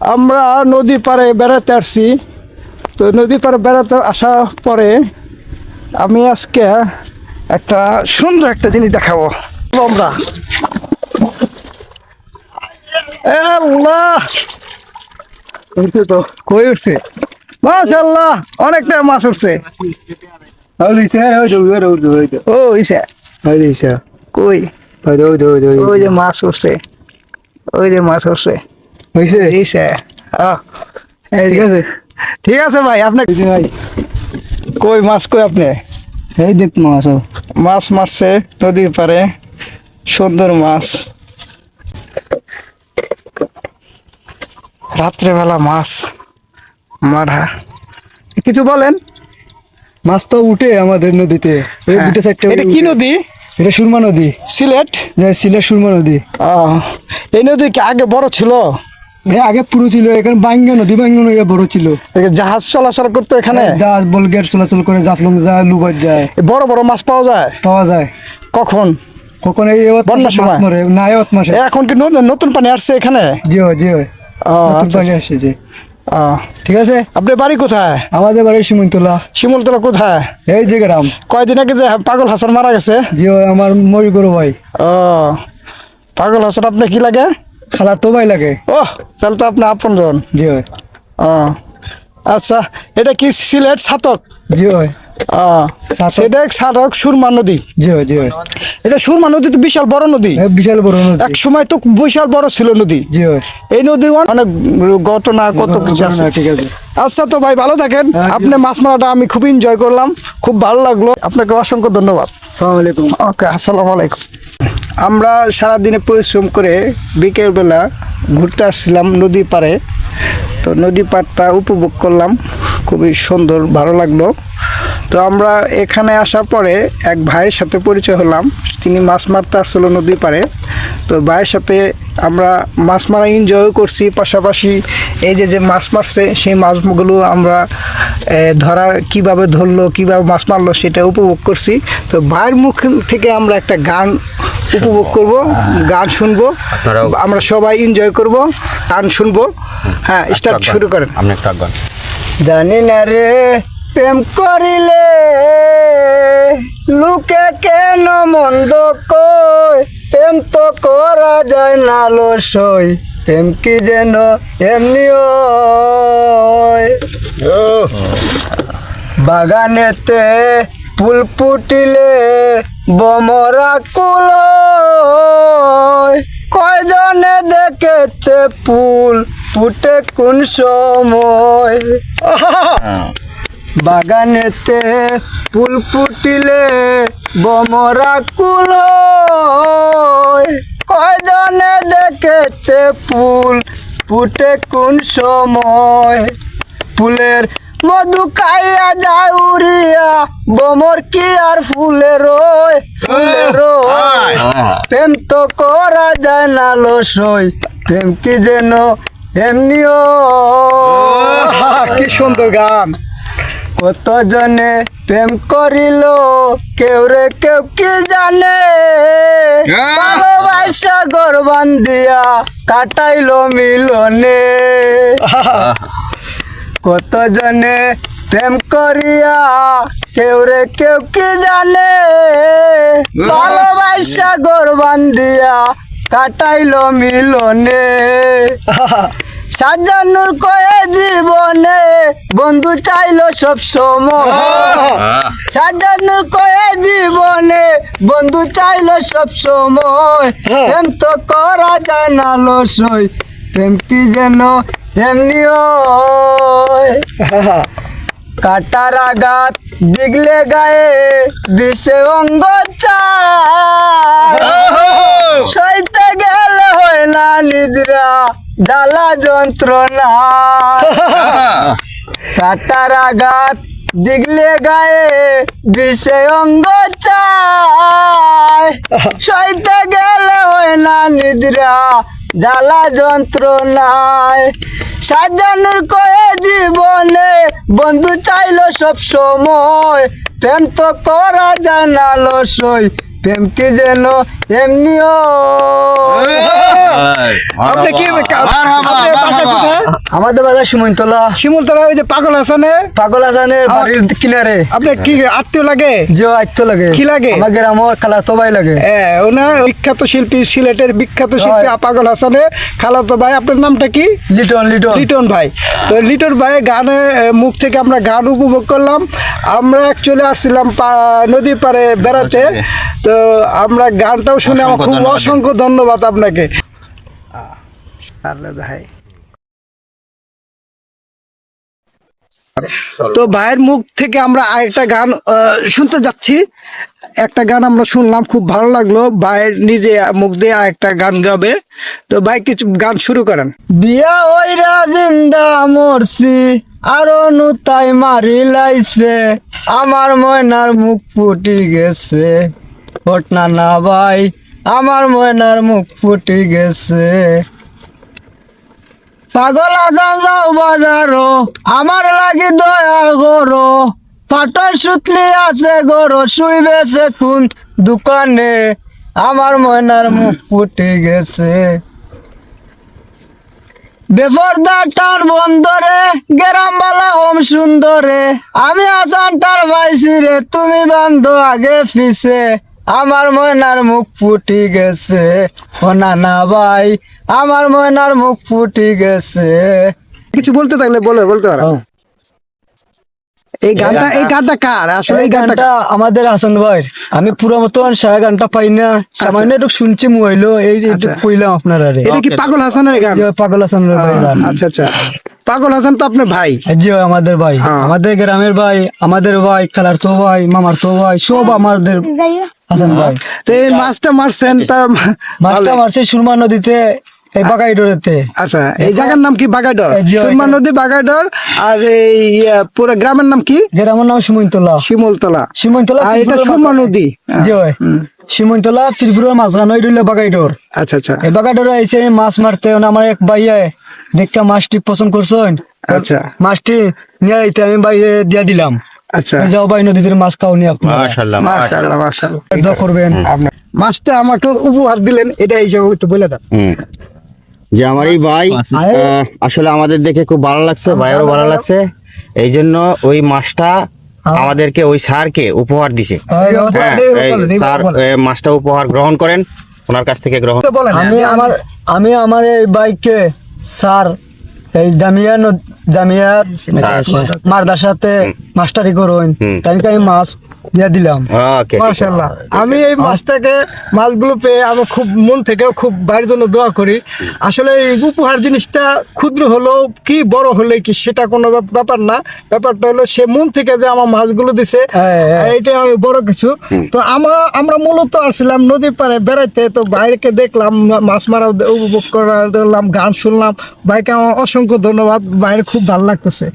আমরা নদী পাড়ে বেড়াতে আসছি। তো নদী পাড়ে বেড়াতে আসার পরে আমি আজকে একটা সুন্দর একটা জিনিস দেখাবো। আমরা। তো। কই উঠছে? মাশাল্লাহ অনেকটা মাছ উঠছে। ও ইসে কই? ওই যে মাছ উঠছে। ওই যে মাছ উঠছে। এই ঠিক আছে। ঠিক আছে ভাই আপনি কই মাছ কই আপনি? এই দেখ মাছ। মাছ মারছে নদীর পারে সুন্দর মাছ। রাত্রেবেলা মাছ মারা। কিছু বলেন। মাছ তো উঠে আমাদের নদীতে। এই হ্যাঁ। দুটো এটা কি নদী? এটা সুরমা নদী। সিলেট? সিলেট সুরমা নদী। আহ, এই নদী কি আগে বড় ছিল? এই আগে পুরো ছিল এখানে বাঙ্গা নদী বাঙ্গা নদী বড় ছিল। জাহাজ চলাচল করতো এখানে? জাহাজ বলগের চলাচল করে জাফলং যায় লুবাত যায়। বড় বড় মাছ পাওয়া যায়? পাওয়া যায়। কখন? কখন এই বন্যার সময়? মারে না এবার মাসে এখন কি নতুন পানি আসছে এখানে? জি জি নতুন আচ্ছা, পানি আচ্ছা। আসছে আহ, ঠিক আছে? আপনার বাড়ি কোথায়? আমাদের বাড়ি সিমন্তলা শিমুলতলা কোথায়? এই যে গ্রাম। কয়দিন আগে যে পাগল হাসান মারা গেছে? জি আমার মরি গরু ভাই। ও পাগল হাসান আপনি কি লাগে? খালার তো ভাই লাগে। ও তাহলে তো আপনি আপন জন। জি হয় ও আচ্ছা এটা কি সিলেট সাতক? জি হয়। সেটা সাতক সুরমা নদী। জি হয় জি এটা সুরমা নদী তো বিশাল বড় নদী। বিশাল বড় নদী। এক সময় তো বিশাল বড় ছিল নদী। জি হয় এই নদীর অনেক ঘটনা কত কিছু আছে। ঠিক আছে। আচ্ছা তো ভাই ভালো থাকেন। হ্যাঁ, আপনি মাছ মারাটা আমি খুব এনজয় করলাম। খুব ভালো লাগল। আপনাকে অসংখ্য ধন্যবাদ। সালাম আলাইকুম। ওকে আসসালামু আলাইকুম। আমরা সারাদিনে পরিশ্রম করে বিকেলবেলা ঘুরতে আসছিলাম নদী পাড়ে। তো নদী পাড়টা উপভোগ করলাম খুবই সুন্দর ভালো লাগল। তো আমরা এখানে আসার পরে এক ভাইয়ের সাথে পরিচয় হলাম তিনি মাছ মারতে আসছিল নদী পাড়ে। তো ভাইয়ের সাথে আমরা মাছ মারা এনজয়ও করছি পাশাপাশি এই যে যে মাছ মারছে সেই মাছগুলো আমরা এ, ধরার কীভাবে ধরলো কীভাবে মাছ মারলো সেটা উপভোগ করছি। তো ভাইয়ের মুখ থেকে আমরা একটা গান উপভোগ করব গান শুনব আমরা সবাই এনজয় করব গান শুনব। হ্যাঁ স্টার্ট শুরু করেন। আপনি একটা গান। জানি না রে প্রেম করিলে লোকে কেন মন্দ কই প্রেম তো করা যায় না লসই প্রেম কি যেন এমনি। বাগানেতে ফুল ফুটিলে বমরা কুল কয়জনে দেখেছে ফুল ফুটে কোন সময়? বাগানেতে ফুল ফুটিলে বমরা কুল কয়জনে দেখেছে ফুল ফুটে কোন সময়? ফুলের মধু খাইয়া যায় উড়িয়া বমর কি আর রয়? ফুলের রয়। প্রেম তো করা যায় না লসই প্রেম কি যেন এমনিও। কি সুন্দর গান। কত জনে প্রেম করিল কেউ রে কেউ কি জানে? ভালোবাসা গরবান দিয়া কাটাইলো মিলনে। কত জনে প্রেম করিয়া কেউ রে কেউ কি জানে? ভালোবাসা গরবান দিয়া কাটাইলো মিলনে। সাজানুর কয়ে জীবনে বন্ধু চাইলো সব সময়। সাজানুর কয়ে জীবনে বন্ধু চাইলো সব সময়। প্রেম তো করা যায় না লসই, প্রেম কি যেন এমনি হয়। কাটার আঘাত দিগলে গায়ে বিষে অঙ্গ সইতে গেলে হয় না নিদ্রা জ্বালা যন্ত্রণা। কাটার আঘাত দিগলে গায়ে বিষে অঙ্গ চায়। সইতে গেলে হয় না নিদ্রা জ্বালা যন্ত্রণায় সাজানোর কয়ে জীবনে বন্ধু চাইলো সব সময় প্রেম তো করা জানালো সই। প্রেম কি যেন এমনিও আপনি কি আমাদের বাজার ওই যে পাগল হাসানে? পাগল হাসানের বাড়ির কিনারে। আপনার কি আত্মীয় লাগে? যে আইতো লাগে। কি লাগে? আমার গ্রামের খেলা তো ভাই লাগে। হ্যাঁ ওনার বিখ্যাত শিল্পী সিলেটের বিখ্যাত শিল্পী। পাগল হাসানে। খালাতো ভাই আপনার নামটা কি? লিটন লিটন। লিটন ভাই। তো লিটন ভাই গানে মুখ থেকে আমরা গান উপভোগ করলাম। আমরা অ্যাকচুয়ালি আসছিলাম পা- নদীর পাড়ে বেড়াতে। তো আমরা গানটাও শুনে আমার অসংখ্য খুব ধন্যবাদ। অসংখ্য ধন্যবাদ আপনাকে। ভাই। তো ভাইয়ের মুখ থেকে আমরা আরেকটা গান শুনতে যাচ্ছি। একটা গান আমরা শুনলাম খুব ভালো লাগল। ভাইয়ের নিজে মুখ দিয়ে আরেকটা গান গাবে। তো ভাই কিছু গান শুরু করেন। বিয়া ওই জিন্দা মরছি আরও নুতাই মারি লাইছে আমার ময়নার মুখ ফুটি গেছে। ঘটনা না ভাই, আমার ময়নার মুখ ফুটি গেছে। পাগল আসান যাও বাজারো, আমার লাগি দয়া করো। পাটর সুতলি আছে গরো শুইবেছে কোন দোকানে, আমার ময়নার মুখ ফুটি গেছে। বেপরদা টার বন্দরে গেরাম বালা হোম সুন্দরে, আমি আসান টার পাইছি রে তুমি বান্ধ আগে পিছে আমার ময়নার মুখ ফুটি গেছে। ও না না ভাই আমার ময়নার মুখ ফুটি গেছে। কিছু বলতে থাকলে বলে বলতে পারো। এই গানটা এই গানটা কার? আসলে এই গানটা আমাদের হাসান ভাই আমি পুরো মতন সারা গানটা পাই না। সামান্য একটু শুনছি মোবাইলো এই যে আচ্ছা। কইলাম আপনারা রে এটা কি পাগল হাসানের গান? পাগল হাসান ভাই গান। আচ্ছা আচ্ছা। পাগল হাসান তো আপনার ভাই? জি আমাদের ভাই। হ্যাঁ। আমাদের গ্রামের ভাই আমাদের ভাই খেলার তো ভাই মামার তো ভাই সব আমাদের হাসান ভাই। তো এই মাছটা মারছেন তার মাছটা মারছে সুরমা নদীতে এই বাগাই ডোরেতে আচ্ছা এই জায়গার নাম কি বাগাইডর সুরমা নদী বাগাইডর আর এই পুরো গ্রামের নাম কি? গ্রামের নাম সুমন্তলা শিমুলতলা। সুমন্তলা আর এটা সুরমা নদী। জি ভাই। সুমন্তলা ফিরফুরের মাঝখানে রইল বাগাই ডোর আচ্ছা আচ্ছা। এই বাগাই ডোরে আইছে মাছ মারতে আমার এক ভাইয়া দেখা মাছটি পছন্দ করছেন? আচ্ছা। মাছটি নিয়ে আইতে আমি বাইরে দিয়া দিলাম। আচ্ছা। এই যাও ভাই নদীতে মাছ খাওনি আপনারা। মাশাআল্লাহ মাশাআল্লাহ মাশাআল্লাহ দোয়া করবেন। মাছটা আমাকে উপহার দিলেন এটা হিসাবে একটু বলে দাও। যে আমার এই ভাই আসলে আমাদের দেখে খুব ভালো লাগছে ভাইয়েরও ভালো লাগছে। এই জন্য ওই মাছটা আমাদেরকে ওই স্যারকে উপহার দিছে। হ্যাঁ, স্যার মাছটা উপহার গ্রহণ করেন ওনার কাছ থেকে গ্রহণ আমি আমার আমি আমার এই বাইককে স্যার এই জামিয়া জামিয়া। মারদার সাথে মাস্টারি করুন তাই আমি মাছ দিয়ে দিলাম। মাশাল্লাহ আমি এই মাছটাকে মাছগুলো পেয়ে আমি খুব মন থেকে খুব বাড়ির জন্য দোয়া করি। আসলে এই উপহার জিনিসটা ক্ষুদ্র হলেও কি বড় হলে কি সেটা কোনো ব্যাপার না। ব্যাপারটা হলো সে মন থেকে যে আমার মাছগুলো দিছে হ্যাঁ, হ্যাঁ। আমি বড় কিছু। তো আমরা আমরা মূলত আসছিলাম নদীর পাড়ে বেড়াইতে। তো বাইরেকে দেখলাম মাছ মারা উপভোগ করা দেখলাম গান শুনলাম। ভাইকে আমার অসংখ্য ধন্যবাদ। বাইরে খুব ভালো লাগতেছে।